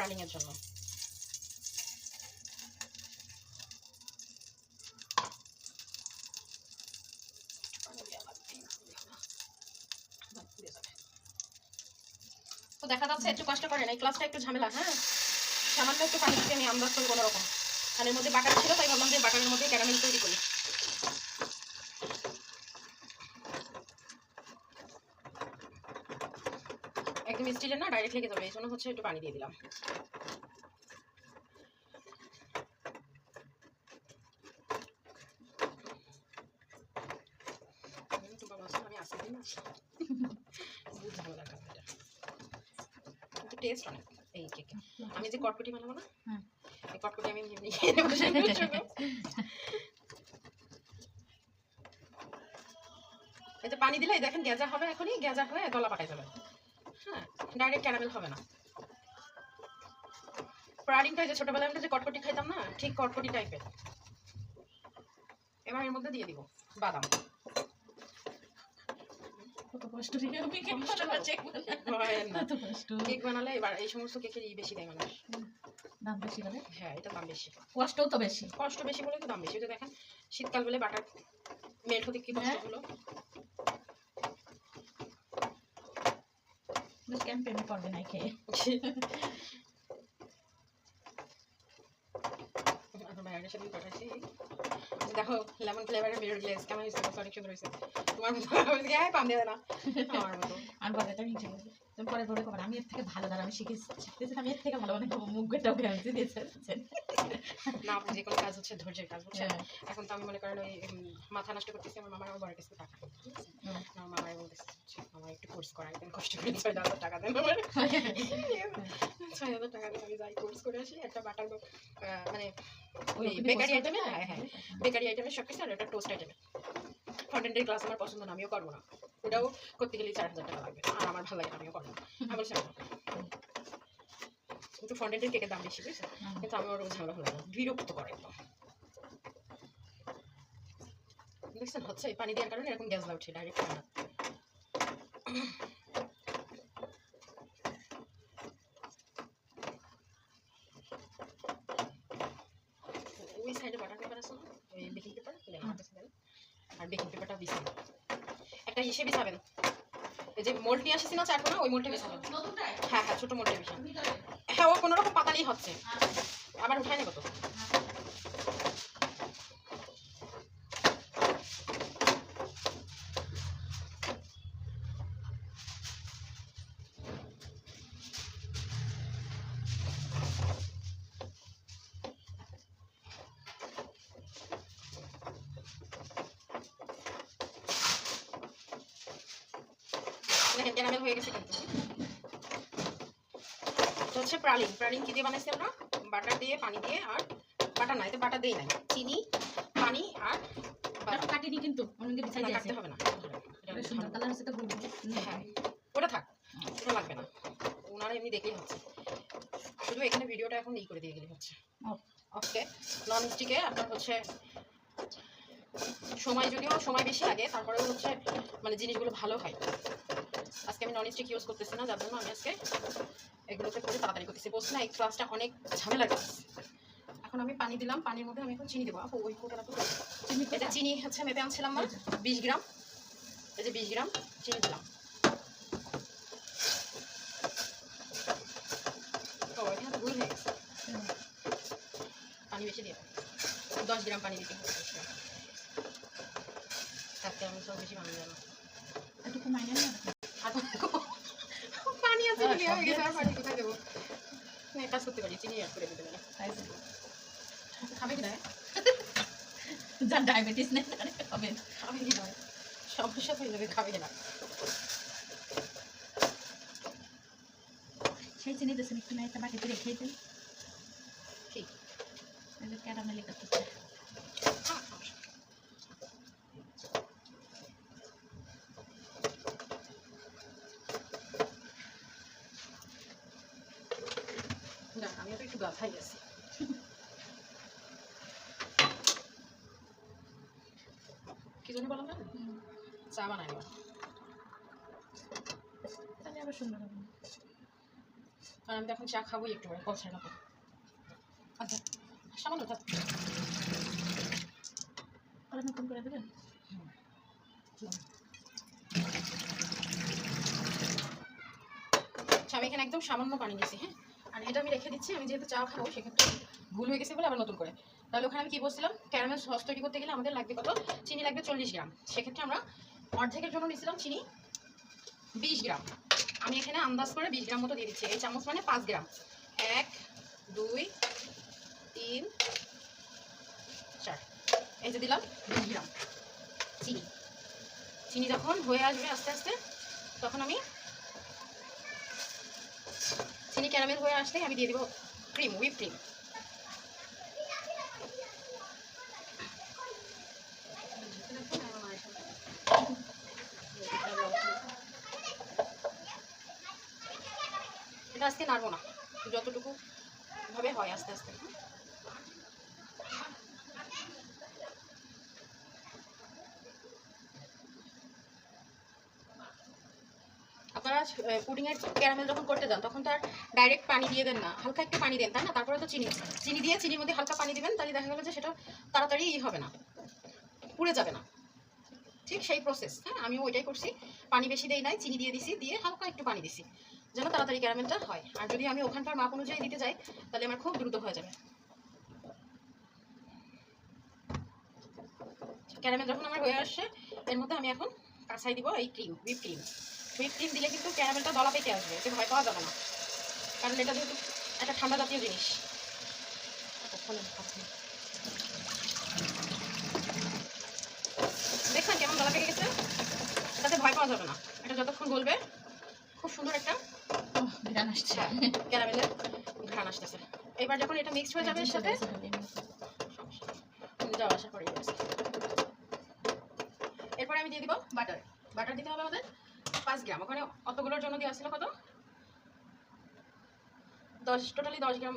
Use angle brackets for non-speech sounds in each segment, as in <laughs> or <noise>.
প্রালিংয়ের জন্য। তো দেখা যাচ্ছে একটু কষ্ট করেন, এই ক্লাসটা একটু ঝামেলা হ্যাঁ? সামান্য একটু পানি দিয়ে আমি করি কোনো রকম এর মধ্যে বাটার ছিল, তাই ভাবলাম যে বাটারের মধ্যে ক্যারামেল তৈরি করি। স্টিলের না ডাইরেক্ট লেগে যাবে এই জন্য হচ্ছে একটু পানি দিয়ে দিলাম। আমি তো বাবা আসলে আসতে দিই বহুত ঝামেলা কিন্তু টেস্ট অনেক এই কেকে আমি যে কটকটি বানাবো না এই কটকটি আমি এমনি পানি দিলে দেখেন গেজা হবে এখনই গেজা হয়ে গলা পাকাই যাবে। হ্যাঁ ডাইরেক্ট ক্যারামেল হবে না। প্রাডিংটা যে ছোটবেলায় আমরা যে কটকটি খাইতাম না ঠিক কটকটি টাইপের এবার এর মধ্যে দিয়ে দিব বাদাম। কত কষ্ট দিয়ে আমি কেক বানাবো, চেক কত কষ্ট। কেক বানালে এবার এই সমস্ত বেশি দেয় মানুষ দাম বেশি বলে হ্যাঁ এটা দাম বেশি। কষ্টও তো বেশি। কষ্ট বেশি বলে তো দাম বেশি। ওই দেখেন শীতকাল বলে বাটার মেল্ট হতে কি কষ্ট হ্যাঁ। হলো বেশ ক্যাম্পেইন পড়বে না খেয়ে দেখো লেমন ফ্লেভারের কেমন হয়েছে? অনেক সুন্দর হয়েছে। তোমার মতো আমি পাম দিয়ে না। আমার মতো। <laughs> আর বলে এটা মিঠে তুমি পরে পরে আমি এর থেকে ভালো দাঁড়া আমি শিখেছি। আমি এর থেকে ভালো মানে মুখ গেটাও দিয়েছে। না আপনি যে কোনো কাজ হচ্ছে ধৈর্যের কাজ বুঝছেন হ্যাঁ। এখন তো আমি মনে করেন ওই মাথা নষ্ট করতেছি আমার মামার আমার বড় কিছু টাকা। আমার মামাই বলতেছে আমার একটু কোর্স করাই দেন কষ্ট করে ছয় হাজার টাকা দেন আমার। ছয় হাজার টাকা দিয়ে আমি যাই কোর্স করে আসি একটা বাটার মানে বেকারি আইটেমে হ্যাঁ হ্যাঁ বেকারি আইটেমের সব কিছু আর একটা টোস্ট আইটেমে ফন্টেন্টের ক্লাস আমার পছন্দ না আমিও করব না। ওটাও করতে গেলে চার হাজার টাকা লাগবে আর আমার ভালো লাগে আমিও করব আমি বলছি না। কিন্তু ফন্টেন্টের কেকের দাম বেশি বুঝছ? কিন্তু আমার ওরকম ঝামেলা হলো না। বিরক্ত করে একদম। দেখছেন হচ্ছে এই পানি দেওয়ার কারণে এরকম গ্যাস উঠছে ডাইরেক্ট ঠান্ডা। ওই সাইডে বাটার পেপার আছে না? ওই বেকিং পেপার আমার কাছে দেন আর বেকিং পেপারটা বিছান একটা বিছাবেন এই যে মোল্ড নিয়ে আসেছি না চারকোনা ওই মোল্ডে বিছাবেন হ্যাঁ হ্যাঁ ছোটো মোল্ডে বিছান হ্যাঁ ও কোনো রকম পাতালেই হচ্ছে। আবার উঠায় নেব তো। ক্যারামেল হয়ে গেছে কিন্তু। হচ্ছে প্রালিং প্রালিং কি দিয়ে বানাইছি আমরা? বাটার দিয়ে পানি দিয়ে আর বাটার না এতে বাটার দিই নাই। চিনি পানি আর বাদাম। কাটিনি কিন্তু অনেকে বিছাই কাটতে হবে না। সুন্দর কালার হচ্ছে তো হ্যাঁ ওটা থাক ওটা লাগবে না। ওনারা এমনি দেখলেই হচ্ছে। শুধু এখানে ভিডিওটা এখন ই করে দিয়ে গেলে হচ্ছে। ওকে নন স্টিকে আপনার হচ্ছে সময় যদিও সময় বেশি লাগে তারপরেও হচ্ছে মানে জিনিসগুলো ভালো হয়। আজকে আমি নন স্টিক ইউজ করতেছি না যার জন্য আমি আজকে এগুলোতে করে তাড়াতাড়ি করতেছি বলছি না এই ক্লাসটা অনেক ঝামেলা ক্লাস এখন আমি পানি দিলাম পানির মধ্যে আমি এখন চিনি দেবো। আপু ওই কোটাটা তো চিনি এটা চিনি হচ্ছে মেপে আনছিলাম না বিশ গ্রাম। এই যে বিশ গ্রাম চিনি দিলাম। পানি বেশি দিয়ে দশ গ্রাম পানি দিতে হবে তাতে আমি তো বেশি পানি দেবো একটু কমাই না। আর পানি আছে বলে গেছে আর পানি কোথায় দেবো না <laughs> <laughs> কাজ করতে পারি চিনি করে দিতে পারি খাবে কি না যার ডায়াবেটিস নেই তার হবে খাবে কি না সমস্যা হয়ে যাবে খাবে না সেই চিনি দিয়েছেন একটু না একটা বাটিতে রেখে দিন ঠিক ক্যারামেলি করতেছে হ্যাঁ, সমস্যা নেই। না আমি তো একটু গাথাই আছি কি জন্য বললাম জানেন? চা বানাই না তাহলে আবার সুন্দর হবে আর আমি তো এখন চা খাবোই একটু করে কলসার মতো আচ্ছা সামান্য থাক। নতুন করে দেবেন? আচ্ছা আমি এখানে একদম সামান্য পানি দিয়েছি হ্যাঁ? আর এটা আমি রেখে দিচ্ছি, আমি যেহেতু চা খাব, সেক্ষেত্রে ভুল হয়ে গেছে বলে আবার নতুন করে। তাহলে ওখানে আমি কি বলছিলাম? ক্যারামেল সস তৈরি করতে গেলে আমাদের লাগবে কত? চিনি লাগবে চল্লিশ গ্রাম। সেক্ষেত্রে আমরা অর্ধেকের জন্য নিয়েছিলাম চিনি বিশ গ্রাম। আমি এখানে আন্দাজ করে বিশ গ্রাম মতো দিয়ে দিচ্ছি। এই চামচ মানে পাঁচ গ্রাম। এক, দুই, তিন, চার। এই যে দিলাম, বিশ গ্রাম। চিনি। চিনি যখন হয়ে আসবে আস্তে আস্তে, তখন আমি চিনি ক্যারামেল হয়ে আসলেই আমি দিয়ে দেবো ক্রিম হুইপ ক্রিম এটা আজকে নাড়বো না যতটুকু ভাবে হয় আস্তে আস্তে আপনারা পুডিংয়ের ক্যারামেল যখন করতে যান, তখন তো আর ডাইরেক্ট পানি দিয়ে দেন না। হালকা একটু পানি দেন, তাই না? তারপরে তো চিনি। চিনি দিয়ে, চিনির মধ্যে হালকা পানি দিবেন, তাহলে দেখা গেলো যে সেটা তাড়াতাড়ি ই হবে না। পুড়ে যাবে না। ঠিক সেই প্রসেস হ্যাঁ? আমি ওইটাই করছি। পানি বেশি দেই নাই, চিনি দিয়ে দিছি, দিয়ে হালকা একটু পানি দিছি, যেন তাড়াতাড়ি ক্যারামেলটা হয়। আর যদি আমি ওখানকার মাপ অনুযায়ী দিতে যাই, তাহলে আমার খুব দ্রুত হয়ে যাবে। ক্যারামেল যখন আমার হয়ে আসছে, এর মধ্যে আমি এখন কাঁচাই দিব এই cream whip cream whip cream দিলে কিন্তু ক্যারামেলটা দলা পেকে আসবে এতে ভয় পাওয়া যাবে না। কারণ এটা যেহেতু একটা ঠান্ডা জাতীয় জিনিস। দেখছেন কেমন দলা পেকে গেছে। এটাতে ভয় পাওয়া যাবে না। এটা যতক্ষণ বলবে খুব সুন্দর একটা ঘ্রাণ আসছে। ক্যারামেলের ঘ্রাণ আসতেছে। এবার যখন এটা মিক্সড হয়ে যাবে এর সাথে যাওয়া আসা করে এরপরে আমি দিয়ে দিব বাটার বাটার দিতে হবে আমাদের। পাঁচ গ্রাম। ওখানে অতগুলোর জন্য দিয়ে আসছিল কত? দশ টোটালি দশ গ্রাম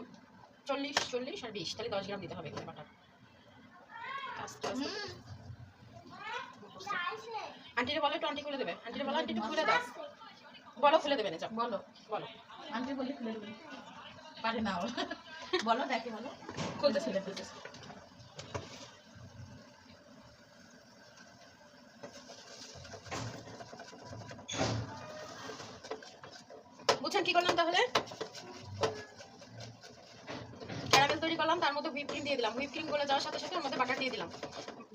চল্লিশ চল্লিশ আর বিশ। তাহলে দশ গ্রাম দিতে হবে এখানে বাটার। আন্টিরে বলো একটু আন্টি খুলে দেবে। আন্টিরে বলো আন্টি একটু খুলে দাও। বলো খুলে দেবে না বলো। বলো। আন্টি বললে খুলে দেবে। পারে না বলো দেখে বলো। খুলতে খুলে ফেলতে বুঝছেন কি করলাম তাহলে ক্যারামেল তৈরি করলাম তার মধ্যে হুইপ ক্রিম গলে যাওয়ার সাথে সাথে ওর মধ্যে বাটার দিয়ে দিলাম।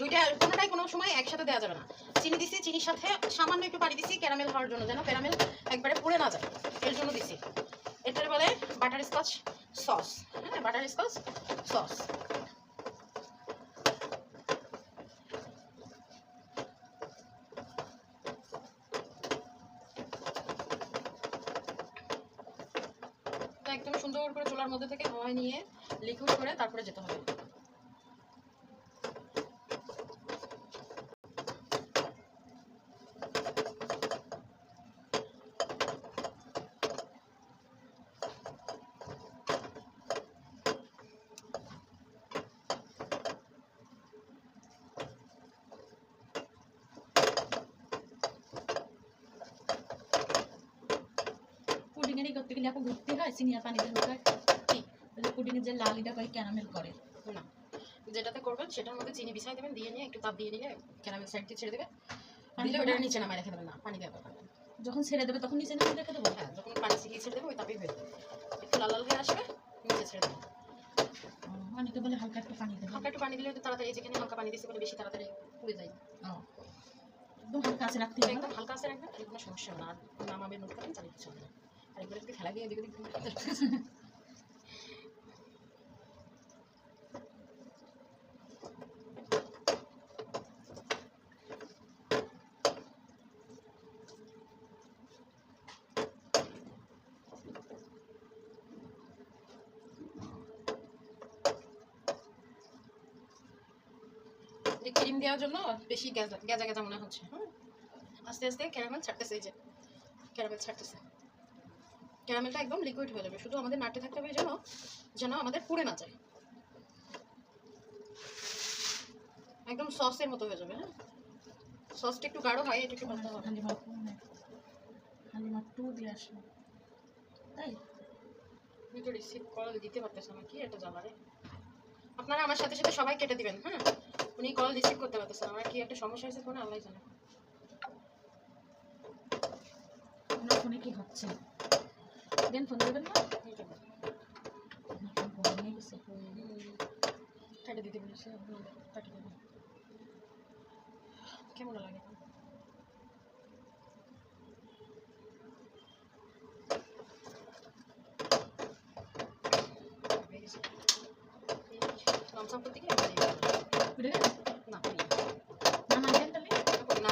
দুইটা কোনোটাই কোনো সময় একসাথে দেওয়া যাবে না। চিনি দিছি, চিনির সাথে সামান্য একটু পানি দিছি ক্যারামেল হওয়ার জন্য যেন ক্যারামেল একবারে পুড়ে না যায়। এর জন্য দিছি। এটার বলে বাটার স্কচ সস হ্যাঁ বাটার স্কচ সস একদম সুন্দর করে চুলার মধ্যে থেকে হাওয়ায় নিয়ে লিকুইড করে তারপরে যেতে হবে পুডিংয়েরই করতে গেলে আপু ঘুরতে হয় সিনিয়র পানিতে ঢোকায় কি? পুডিংয়ের যে লালিটা করে ক্যারামেল করে না? যেটাতে করবেন সেটার মধ্যে চিনি বিছাই দেবেন দিয়ে নিয়ে একটু তাপ দিয়ে নিয়ে ক্যারামেল সাইড দিয়ে ছেড়ে দেবে। পানি দিলে ওটা নিচে নামায় রেখে দেবেন না পানি দেওয়া নেই। যখন ছেড়ে দেবে তখন নিচে নামিয়ে রেখে দেবো? হ্যাঁ যখন পানি শিখিয়ে ছেড়ে দেবে ওই তাপেই হয়ে যাবে। একটু লাল লাল হয়ে আসবে নিচে ছেড়ে দেবে। ও, অনেকে বলে হালকা একটু পানি দেবে হালকা একটু পানি দিলে একটু তাড়াতাড়ি যেখানে হালকা পানি দিচ্ছে বলে বেশি তাড়াতাড়ি পুড়ে যায়। একদম হালকা আছে রাখতে হবে। একদম হালকা আছে রাখবেন তাহলে কোনো সমস্যা না। আর নামাবে নোট করেন তাহলে কিছু হবে না। ক্রিম দেওয়ার জন্য বেশি গেজা গেজা গেজা মনে হচ্ছে, হুম? আস্তে আস্তে ক্যারামেল ছাড়তেছে এই যে, ক্যারামেল ছাড়তেছে। ক্যারামেলটা একদম লিকুইড হয়ে যাবে। শুধু আমাদের নাড়তে থাকতে হবে যেন যেন আমাদের পুড়ে না যায়। একদম সসের মতো হয়ে যাবে হ্যাঁ? সসটা একটু গাঢ় হয় এটা একটু পাতলা হবে। খালি মাত্র দিয়ে তাই? আমি তো রিসিভ কল দিতে পারতেছি না কি একটা জ্বালারে আপনারা আমার সাথে সাথে সবাই কেটে দিবেন হ্যাঁ? উনি কল রিসিভ করতে পারতেছেন আমার কি একটা সমস্যা হয়েছে ফোনে? আল্লাহ জানে। ফোনে কি হচ্ছে? দেন ফোন দেবেন না কেটে দিতে বলেছে কেটে দেবেন কেমন লাগে লমসাম করতে গেছে না না না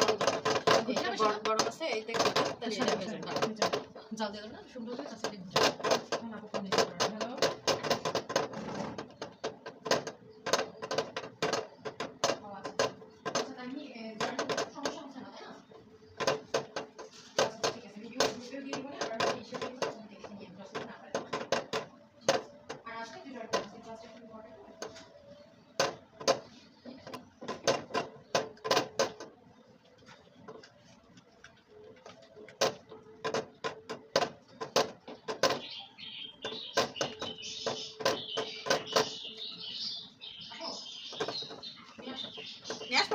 বড় আছে এই দেখতে তাহলে জাল দিয়ে দেবেন না সুন্দর করে কাছে দিন এখন আপু ফোন দিতে পারেন হ্যালো নিয়ে আসব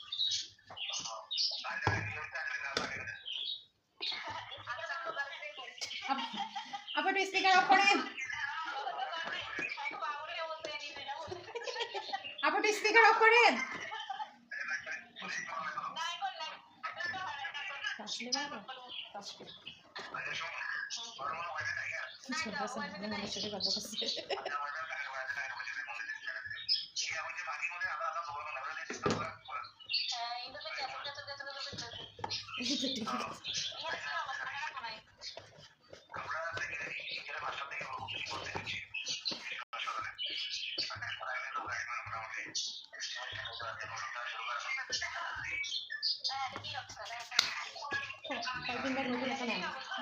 আপনি স্পিকার অফ করেন। আপনি স্পিকার অফ করেন। আসলে ছোট আছে।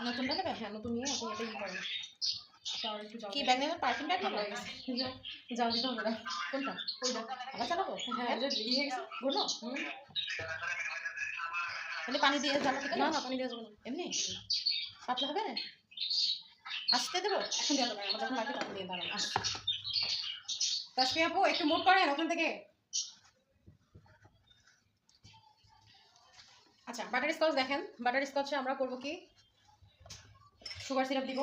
নতুনটা নেবেন হ্যাঁ নতুন নিয়ে আপনি এটা কি ব্যাগ নেবেন পারফিউম ব্যাগ ভালো হয়ে দিতে হবে কোনটা? আবার চালাবো? হ্যাঁ ইয়ে ঘুরলো? তাহলে পানি দিয়ে না না পানি যাবে না। এমনি? পাতলা হবে? আসতে দেবো? এখন যখন তখন দিয়ে আপু একটু মুভ করেন ওখান থেকে। আচ্ছা বাটার স্কচ দেখেন। বাটার স্কচে আমরা করব কি? সুগার সিরাপ দিব।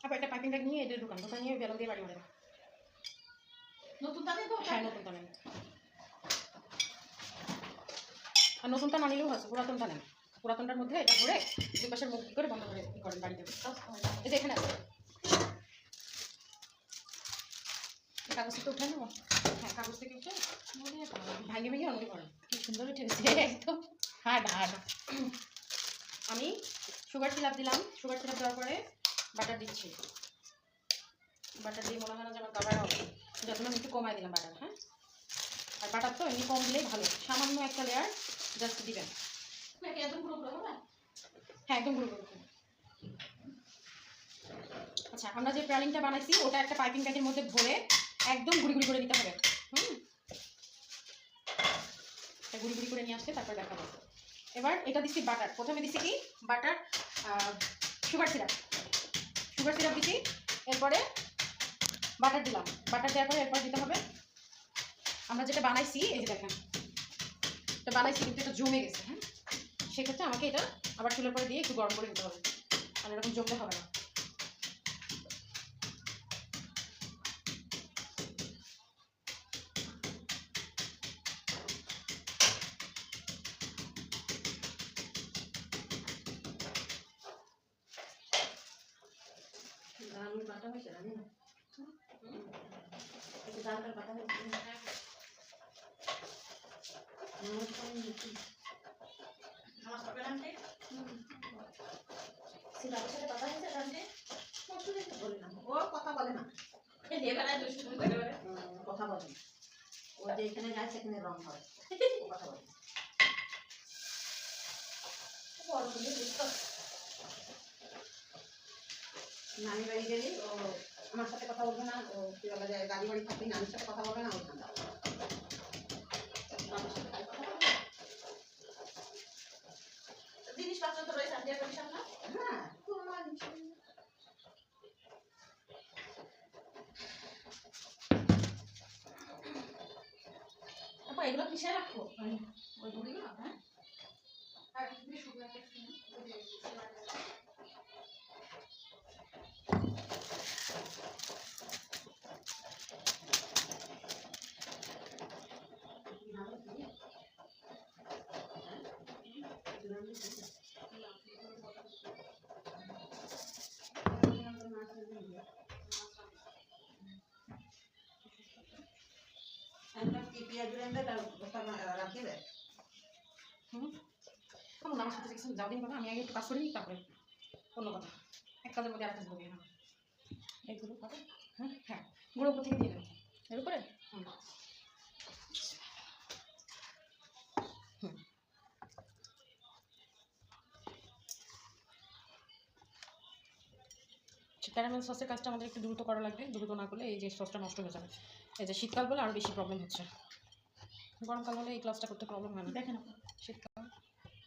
আপু একটা পাইপিং ব্যাগ নিয়ে এটা দোকান দোকান নিয়ে বেলন দিয়ে বাড়ি মারেন নতুন তো হ্যাঁ নতুনটা নেন আর নতুনটা না নিলেও আছে পুরাতনটা নেন পুরাতনটার মধ্যে এটা ভরে দুই পাশের মুখ করে বন্ধ করে ই করেন বাড়িতে। এই যে এখানে আছে। কাগজ থেকে উঠে নেব? হ্যাঁ কাগজ থেকে উঠে ভাঙে ভেঙে অন্য করেন। সুন্দর উঠে গেছে একদম। হার্ড হার্ড আমি সুগার সিরাপ দিলাম সুগার সিরাপ দেওয়ার পরে বাটার দিচ্ছি। বাটার দিয়ে মনে হয় না যে আমার কাভার হবে। যত আমি একটু কমাই দিলাম বাটার হ্যাঁ? আর বাটার তো এমনি কম দিলেই ভালো। সামান্য একটা লেয়ার জাস্ট দিবেন। একদম হবে? হ্যাঁ একদম গুঁড়ো করে। আচ্ছা আমরা যে প্রালিংটা বানাইছি ওটা একটা পাইপিং ব্যাগের মধ্যে ভরে একদম গুড়ি গুড়ি করে নিতে হবে। হুম? এটা গুড়ি গুড়ি করে নিয়ে আসতে তারপর দেখাবো। এবার এটা দিচ্ছি বাটার। প্রথমে দিচ্ছি কি? Butter sugar syrup sugar syrup দিচ্ছি। এরপরে বাটার দিলাম। বাটার দেওয়ার পরে এরপর দিতে হবে। আমরা যেটা বানাইছি, এই যে দেখেন। এটা বানাইছি কিন্তু এটা জমে গেছে হ্যাঁ? সেক্ষেত্রে আমাকে এটা আবার চুলের পরে দিয়ে একটু গরম করে নিতে হবে। আর এরকম জমতে হবে না। পাচ্ছি বাবার সাথে কথা হয়েছে রাত্রে অসুবিধা বলে না। ও কথা বলে না। দুষ্টুমি করে কথা বলে না। ও যেখানে যায় সেখানে রং হয়। ও কথা বলে। বড় হলে বুঝতে নানি বাড়ি গেলে ও আমার সাথে কথা বলবে না ও কি বলা যায় দাদি বাড়ি থাকলে নানির সাথে কথা বলবে না ওইখানে যাবে। জিনিসপত্র তো রয়েছে আপনার সামনে হ্যাঁ আপা এগুলো কিসে রাখব? ওই গুড়িগুলো হ্যাঁ? আমি আগে একটু কাজ করি, তারপরে অন্য কথা। এক কাজের মধ্যে আর কাজ কত হ্যাঁ হ্যাঁ গুঁড়ো দিয়ে এর উপরে? ক্যারামেল সসের কাজটা আমাদের একটু দ্রুত করা লাগবে। দ্রুত না করলে এই যে সসটা নষ্ট হয়ে যাবে। এই যে শীতকাল বলে আরও বেশি প্রবলেম হচ্ছে। গরমকাল হলে এই ক্লাসটা করতে প্রবলেম হয় না। দেখেন শীতকাল।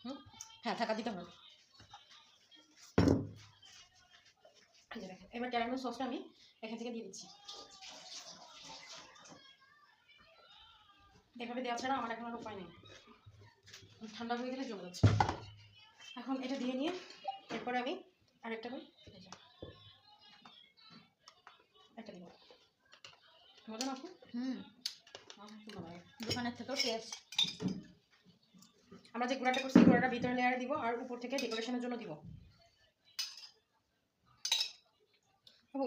হুম? হ্যাঁ থাকা দিতে হবে। এই যে দেখেন, এবার ক্যারামেল সসটা আমি এখান থেকে দিয়ে দিচ্ছি। এভাবে দেওয়া ছাড়া আমার এখন আর উপায় নেই। ঠান্ডা হয়ে গেলে জমে যাচ্ছে। এখন এটা দিয়ে নিয়ে এরপরে আমি আরেকটা করে একটা দিব। মজা না আপু? হুম আমার খুব ভালো লাগে। দোকানের থেকেও টেস্ট আমরা যে গুঁড়াটা করছি গুঁড়াটা ভিতরে লেয়ারে দিব আর উপর থেকে ডেকোরেশনের জন্য দিব।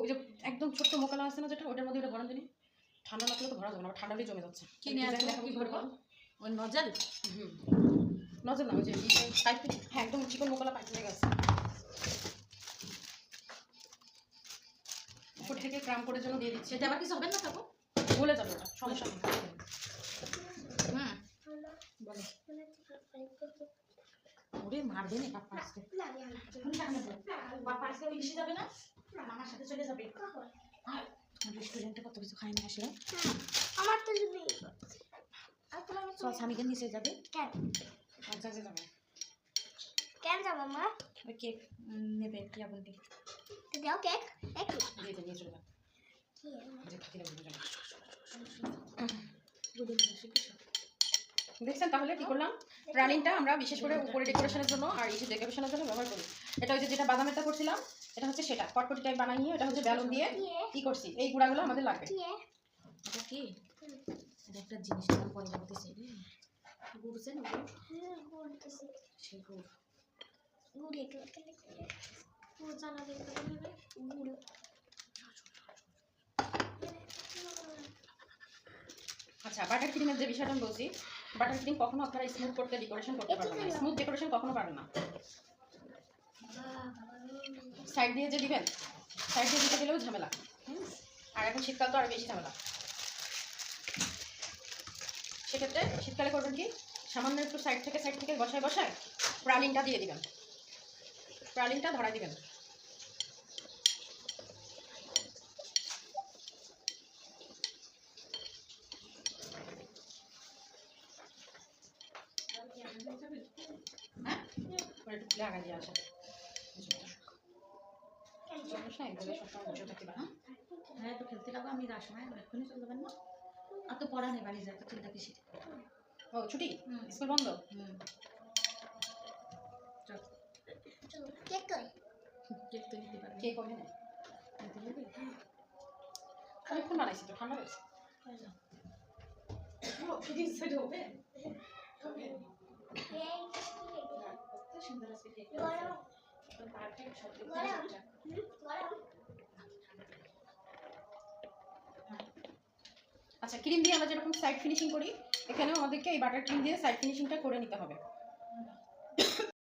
ওই যে একদম ছোট্ট মোকালা আছে না যেটা? ওটার মধ্যে ওটা গরম দিলি। ঠান্ডা লাগলে তো ভরা যাবে না ঠান্ডা জমে যাচ্ছে। কি নিয়ে Design আসব? দেখাবো কি কি করে করব? ওই নজল? হুম। নজর না ওই যে পাইপ হ্যাঁ একদম চিকন মোকালা পাইপ লেগে আছে উপর থেকে ক্রাম করে জন্য দিয়ে দিচ্ছে। সেটা আবার কিছু হবে না থাকো গলে যাবে ওটা সমস্যা নেই বলে ওরে মারবে না পাপা আজকে। পাপা আজকে ওই মিশে যাবে না? আমার সাথে চলে যাবে। রেস্টুরেন্টে কত কিছু খাই নিয়ে আসলে? আমার তো যদি চল স্বামীকে নিচে যাবে। কেন যাবে কেন যাব। মা ওই কেক নেবে টিয়া বলবি তো দাও কেক একটু দিয়ে চলে যাবে কি যে থাকি না বুঝে যাবে বুঝে শিখেছো দেখছেন তাহলে কি করলাম? রানিংটা আমরা বিশেষ করে উপরে ডেকোরেশনের জন্য আর এই যে ডেকোরেশনের জন্য ব্যবহার করি। এটা ওই যে যেটা বাদামেরটা করছিলাম এটা হচ্ছে সেটা। কটকটি টাইপ বানাই নিয়ে এটা হচ্ছে বেলুন দিয়ে কি করছি? এই গুঁড়াগুলো আমাদের লাগবে। এটা কি? এটা একটা জিনিস পরে রে গুড়ছে না গুড় হুম বলতেছি সে গুড় গুড় একটু গুড় জানা দিন তো গুড়। আচ্ছা বাটার ক্রিমের যে বিষয়টা আমি বলছি বাটার ক্রিম কখনো আপনারা স্মুথ করতে ডেকোরেশন করতে পারবেন না। স্মুথ ডেকোরেশন কখনো পারবেন না। সাইড দিয়ে যে দিবেন সাইড দিয়ে দিতে গেলেও ঝামেলা? আর এখন শীতকাল তো আরও বেশি ঝামেলা। সেক্ষেত্রে শীতকালে করবেন কি সামান্য একটু সাইড থেকে সাইড থেকে বসায় বসায় প্রালিনটা দিয়ে দিবেন। প্রালিনটা ধরাই দিবেন হ্যাঁ আগায় দিয়ে আসা সমস্যা সবসময় বসে। পারে হ্যাঁ? হ্যাঁ তো খেলতে লাগো আমি যাওয়ার সময় এক্ষুনি চলে যাবেন না। আর তো পড়া নেই বাড়ি যায় তো চিন্তা ও ছুটি? হুম। স্কুল বন্ধ? হুম। কেক কই কেক তো নিতে পারবে। কে করবে না নিতে অনেকক্ষণ বানাইছি তো ঠান্ডা হয়েছে আচ্ছা ক্রিম দিয়ে আমরা যেরকম সাইড ফিনিশিং করি, এখানেও আমাদেরকে এই বাটার ক্রিম দিয়ে সাইড ফিনিশিংটা করে নিতে হবে।